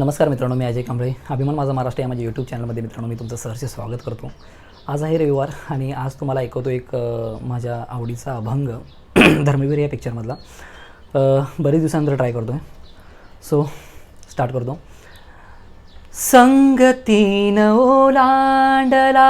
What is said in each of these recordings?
नमस्कार मित्रांनो मी अजय कांबळे. अभिमान माझा महाराष्ट्र या माझ्या यूट्यूब चॅनलमध्ये मित्रांनो मी तुमचं सहर्ष स्वागत करतो. आज आहे रविवार आणि आज तुम्हाला ऐकवतो एक माझ्या आवडीचा अभंग धर्मवीर या पिक्चरमधला बरेच दिवसानंतर ट्राय करतो आहे सो स्टार्ट करतो. संगतीन ओलांडला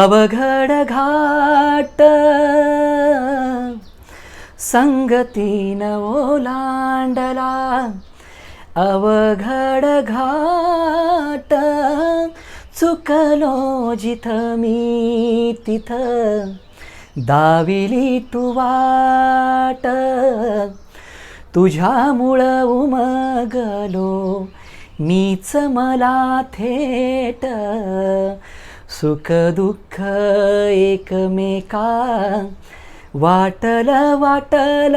अवघड घाट. संगतीन ओलांडला अवघड घाट चुकलो जिथ मी तिथ. दाविली तू वाट तुझ्यामुळं उमगलो मीच मला थेट. सुख दुःख एकमेका वाटल वाटल.